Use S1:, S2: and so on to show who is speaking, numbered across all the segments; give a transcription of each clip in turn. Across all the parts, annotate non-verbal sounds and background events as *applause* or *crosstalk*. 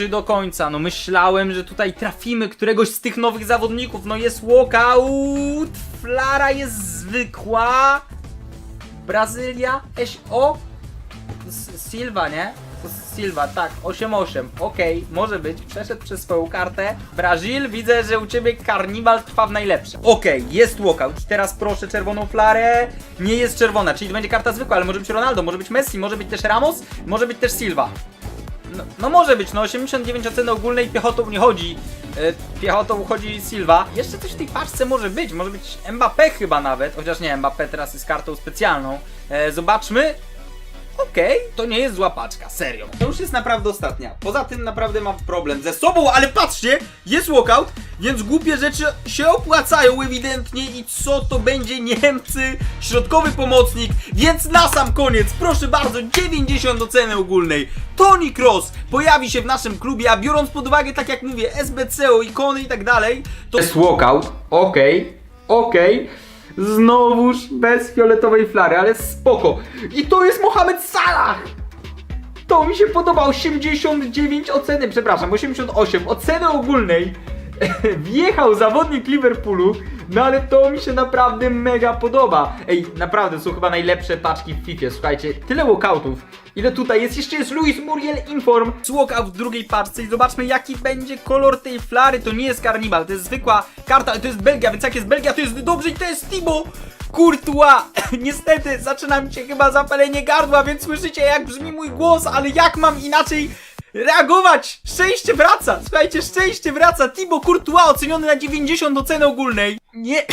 S1: 3 do końca. No myślałem, że tutaj trafimy któregoś z tych nowych zawodników. No jest walkout, Flara jest zwykła. Brazylia, SO. S- Silva, nie? Silva, tak, 8-8. Okej, może być. Przeszedł przez swoją kartę. Brazil, widzę, że u ciebie karniwal trwa w najlepsze. Okej, jest walkout. Teraz proszę czerwoną flarę. Nie jest czerwona, czyli to będzie karta zwykła, ale może być Ronaldo, może być Messi, może być też Ramos, może być też Silva. No, no może być, no 89 oceny ogólnej piechotą nie chodzi. E, piechotą chodzi Silva. Jeszcze coś w tej paczce może być, może być Mbappé chyba nawet, chociaż nie, Mbappé teraz jest kartą specjalną. E, zobaczmy. Okej, to nie jest zła paczka, serio. To już jest naprawdę ostatnia. Poza tym naprawdę mam problem ze sobą, ale patrzcie, jest walkout, więc głupie rzeczy się opłacają ewidentnie i co to będzie Niemcy, środkowy pomocnik, więc na sam koniec, proszę bardzo, 90 oceny ogólnej. Tony Cross pojawi się w naszym klubie, a biorąc pod uwagę, tak jak mówię, SBCO, ikony i tak dalej, to jest walkout, okej, okej. Znowuż bez fioletowej flary, ale spoko. I to jest Mohamed Salah! To mi się podoba, 89 oceny, przepraszam, 88 oceny ogólnej. *laughs* Wjechał zawodnik Liverpoolu, no ale to mi się naprawdę mega podoba. Ej, naprawdę są chyba najlepsze paczki w FIFA, słuchajcie, tyle walkoutów. Ile tutaj jest? Jeszcze jest Luis Muriel Inform. Walkout w drugiej paczce i zobaczmy jaki będzie kolor tej flary. To nie jest karniwal, to jest zwykła karta, ale to jest Belgia, więc jak jest Belgia, to jest dobrze i to jest Timo. Courtois! *laughs* Niestety zaczyna mi się chyba zapalenie gardła, więc słyszycie jak brzmi mój głos, ale jak mam inaczej reagować? Szczęście wraca! Słuchajcie, szczęście wraca! Thibaut Courtois oceniony na 90 oceny ogólnej. Nie...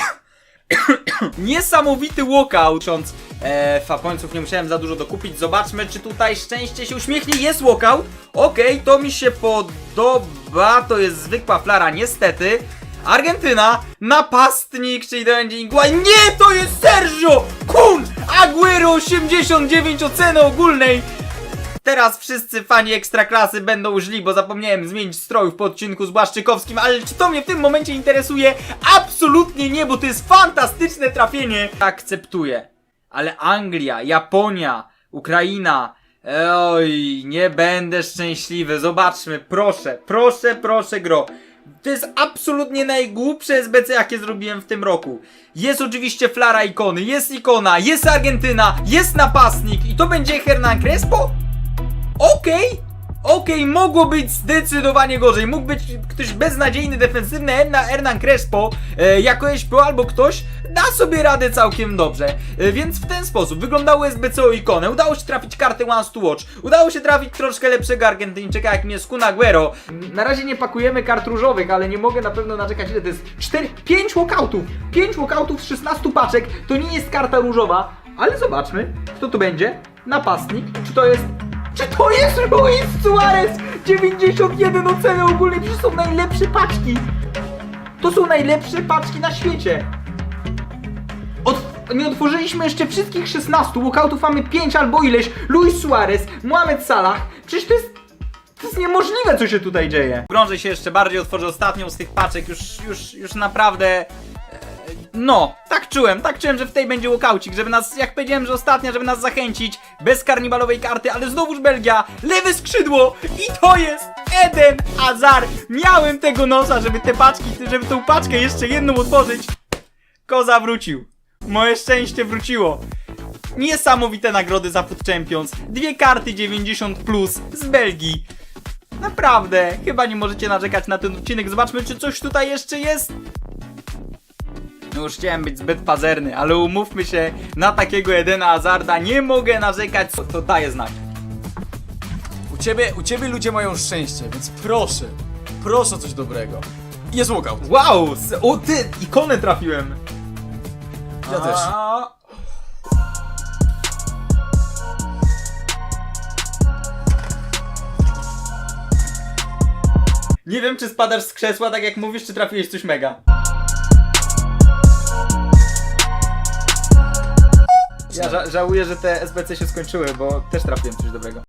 S1: *coughs* Niesamowity walkout. Ksiądz e, fapońców nie musiałem za dużo dokupić. Zobaczmy, czy tutaj szczęście się uśmiechnie. Jest walkout. Okej, to mi się podoba. To jest zwykła flara, niestety. Argentyna, napastnik, czyli będzie Iguain. Nie, to jest Sergio Kun Aguero, 89 oceny ogólnej. Teraz wszyscy fani ekstraklasy będą źli, bo zapomniałem zmienić strojów po odcinku z Błaszczykowskim, ale czy to mnie w tym momencie interesuje? Absolutnie nie, bo to jest fantastyczne trafienie. Akceptuję. Ale Anglia, Japonia, Ukraina. Oj, nie będę szczęśliwy. Zobaczmy, proszę, proszę, proszę, gro. To jest absolutnie najgłupsze SBC, jakie zrobiłem w tym roku. Jest oczywiście flara ikony, jest ikona, jest Argentyna, jest napastnik i to będzie Hernan Crespo? Okej, okej, mogło być zdecydowanie gorzej. Mógł być ktoś beznadziejny, defensywny Herna, Hernan Crespo, e, jako SPO albo ktoś da sobie radę całkiem dobrze. E, więc w ten sposób wyglądało SBCO ikonę. Udało się trafić kartę Once to Watch. Udało się trafić troszkę lepszego Argentyńczyka, jakim jest Kun Aguero. Na razie nie pakujemy kart różowych, ale nie mogę na pewno naczekać ile to jest. 4, 5 walkoutów. 5 walkoutów z 16 paczek. To nie jest karta różowa, ale zobaczmy, kto to będzie. Napastnik. Czy to jest czy to jest Luis Suarez? 91 oceny ogólnej, przecież są najlepsze paczki. To są najlepsze paczki na świecie. Ot nie otworzyliśmy jeszcze wszystkich 16, walkoutów mamy 5 albo ileś. Luis Suarez, Mohamed Salah. Przecież to jest... To jest niemożliwe, co się tutaj dzieje. Grążę się jeszcze bardziej, otworzę ostatnią z tych paczek, już, już, już naprawdę... No, tak czułem, tak czułem, że w tej będzie walkaucik, żeby nas, jak powiedziałem, że ostatnia, żeby nas zachęcić, bez karnibalowej karty, ale znowuż Belgia, lewe skrzydło i to jest Eden Hazard. Miałem tego nosa, żeby te paczki, żeby tą paczkę jeszcze jedną otworzyć. Koza wrócił. Moje szczęście wróciło. Niesamowite nagrody za Food Champions. Dwie karty 90 plus z Belgii. Naprawdę, chyba nie możecie narzekać na ten odcinek. Zobaczmy, czy coś tutaj jeszcze jest. No już chciałem być zbyt pazerny, ale umówmy się, na takiego Edena Hazarda nie mogę narzekać, to, to daje znać.
S2: U ciebie, u ciebie ludzie mają szczęście, więc proszę, proszę o coś dobrego. Jest walkout.
S1: Wow, s- o ty, ikonę trafiłem.
S2: Ja też.
S1: A. Nie wiem, czy spadasz z krzesła, tak jak mówisz, czy trafiłeś coś mega. Ja ża- żałuję, że te SBC się skończyły, bo też trafiłem coś dobrego.